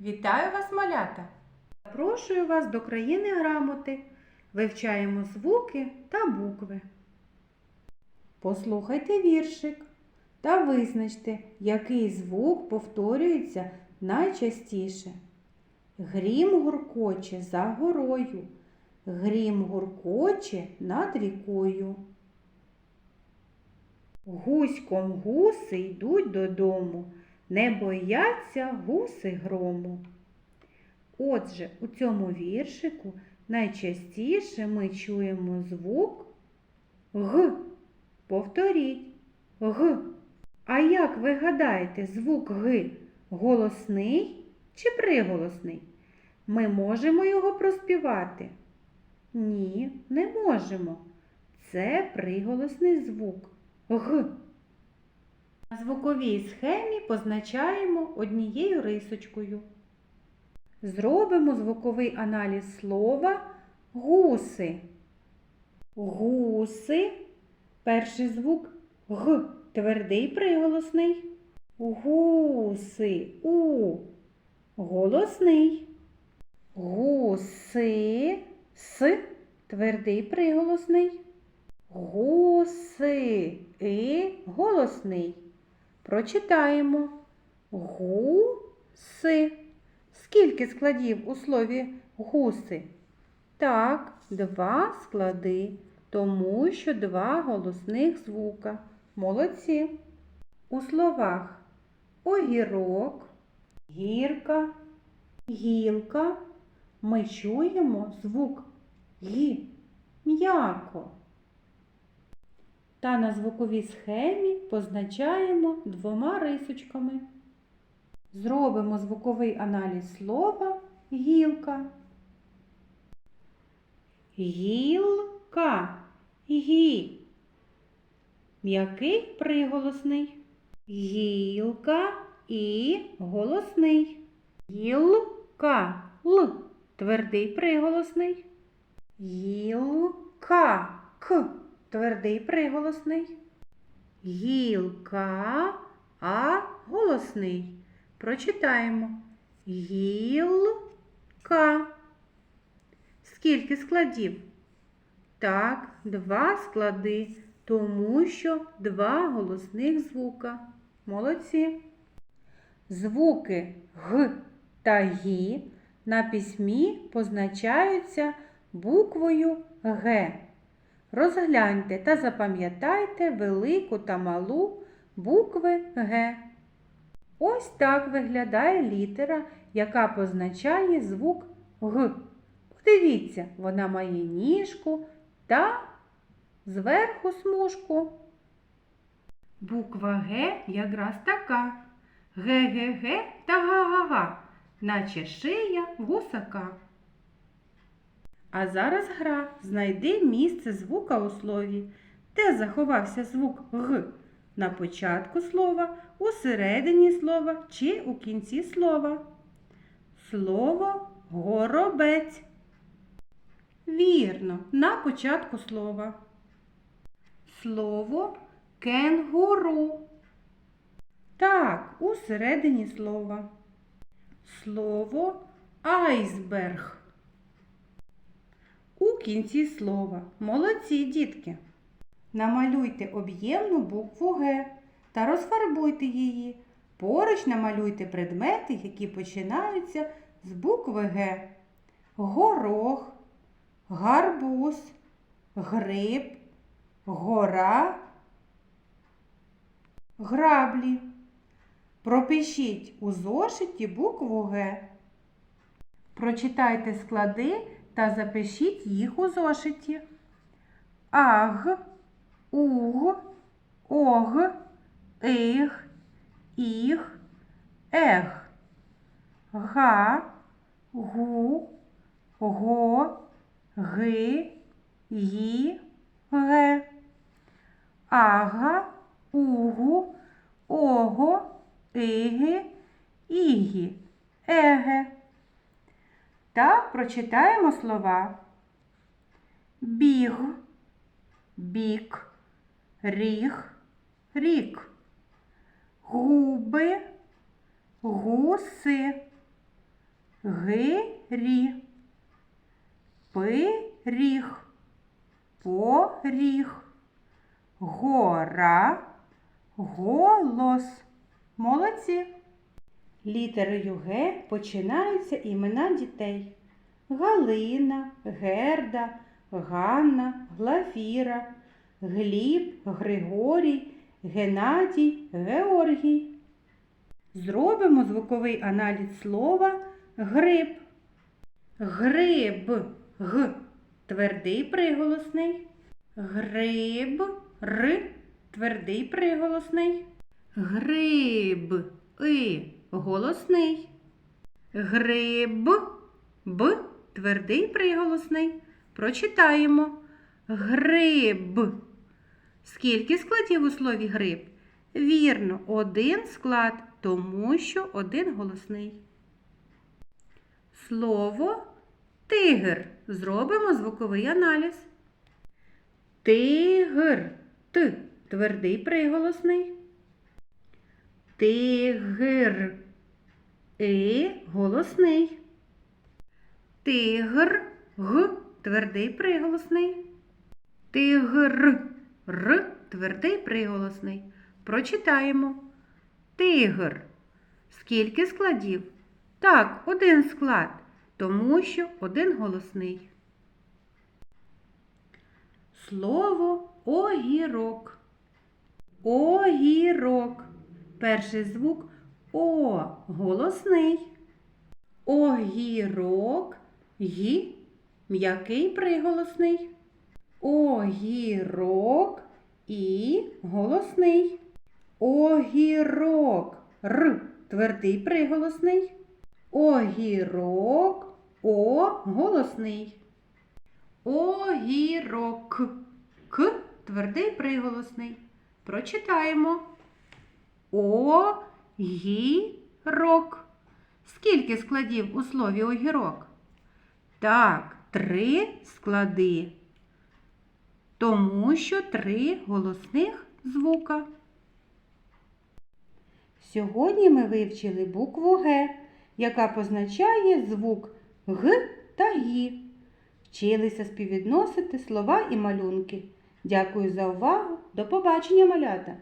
Вітаю вас, малята! Запрошую вас до країни грамоти. Вивчаємо звуки та букви. Послухайте віршик та визначте, який звук повторюється найчастіше. Грім гуркоче за горою, грім гуркоче над рікою. Гуськом гуси йдуть додому, не бояться гуси грому. Отже, у цьому віршику найчастіше ми чуємо звук Г. Повторіть Г. А як ви гадаєте, звук Г голосний чи приголосний? Ми можемо його проспівати? Ні, не можемо. Це приголосний звук Г. На звуковій схемі позначаємо однією рисочкою. Зробимо звуковий аналіз слова гуси. Гуси. Перший звук Г. Твердий приголосний. Гуси. У. Голосний. Гуси. С. Твердий приголосний. Гуси. І голосний. Прочитаємо. Гуси. Скільки складів у слові гуси? Так, два склади, тому що два голосних звука. Молодці. У словах огірок, гірка, гілка ми чуємо звук гі м'яко. Та на звуковій схемі позначаємо двома рисочками. Зробимо звуковий аналіз слова гілка. Гілка. Гі. М'який приголосний. Гілка і голосний. Гілка. Л. Твердий приголосний. Гілка. К. Твердий приголосний. Гілка. А голосний. Прочитаємо. Гілка. Скільки складів? Так, два склади, тому що два голосних звука. Молодці. Звуки Г та Г на письмі позначаються буквою Г. Розгляньте та запам'ятайте велику та малу букви Г. Ось так виглядає літера, яка позначає звук Г. Подивіться, вона має ніжку та зверху смужку. Буква Г якраз така. Ге-ге-ге та га-га-га, наче шия гусака. А зараз гра. Знайди місце звука у слові. Де заховався звук Г? На початку слова, у середині слова чи у кінці слова. Слово горобець. Вірно, на початку слова. Слово кенгуру. Так, у середині слова. Слово айсберг. У кінці слова. Молодці, дітки. Намалюйте об'ємну букву Г та розфарбуйте її. Поруч намалюйте предмети, які починаються з букви Г. Горох, гарбуз, гриб, гора, граблі. Пропишіть у зошиті букву Г. Прочитайте склади та запишіть їх у зошиті. Аг, уг, ог, иг, іг, ег, га, гу, го, ги, ї, ге. Ага, угу, ого, иги, ігі, еге. Та прочитаємо слова біг, бік, ріг, рік, губи, гуси, гирі, пиріг, поріг, гора, голос. Молодці. Літерою Г починаються імена дітей. Галина, Герда, Ганна, Глафіра, Гліб, Григорій, Геннадій, Георгій. Зробимо звуковий аналіз слова гриб. Гриб г твердий приголосний. Гриб р твердий приголосний. Гриб и голосний. Гриб б твердий приголосний. Прочитаємо. Гриб. Скільки складів у слові гриб? Вірно, один склад, тому що один голосний. Слово тигр. Зробимо звуковий аналіз. Тигр. Т. Твердий приголосний. Тигр. І голосний. Тигр. Г. Твердий приголосний. Тигр. Р. Твердий приголосний. Прочитаємо. Тигр. Скільки складів? Так, один склад, тому що один голосний. Слово огірок. Огірок. Перший звук О голосний. Огірок. Гі м'який приголосний. Огірок і голосний. Огірок. Р. Твердий приголосний. Огірок. О голосний. Огірок. К. Твердий приголосний. Прочитаємо. Огірок. Скільки складів у слові огірок? Так, три склади. Тому що три голосних звука. Сьогодні ми вивчили букву Г, яка позначає звук Г та Гі. Вчилися співвідносити слова і малюнки. Дякую за увагу. До побачення, малята!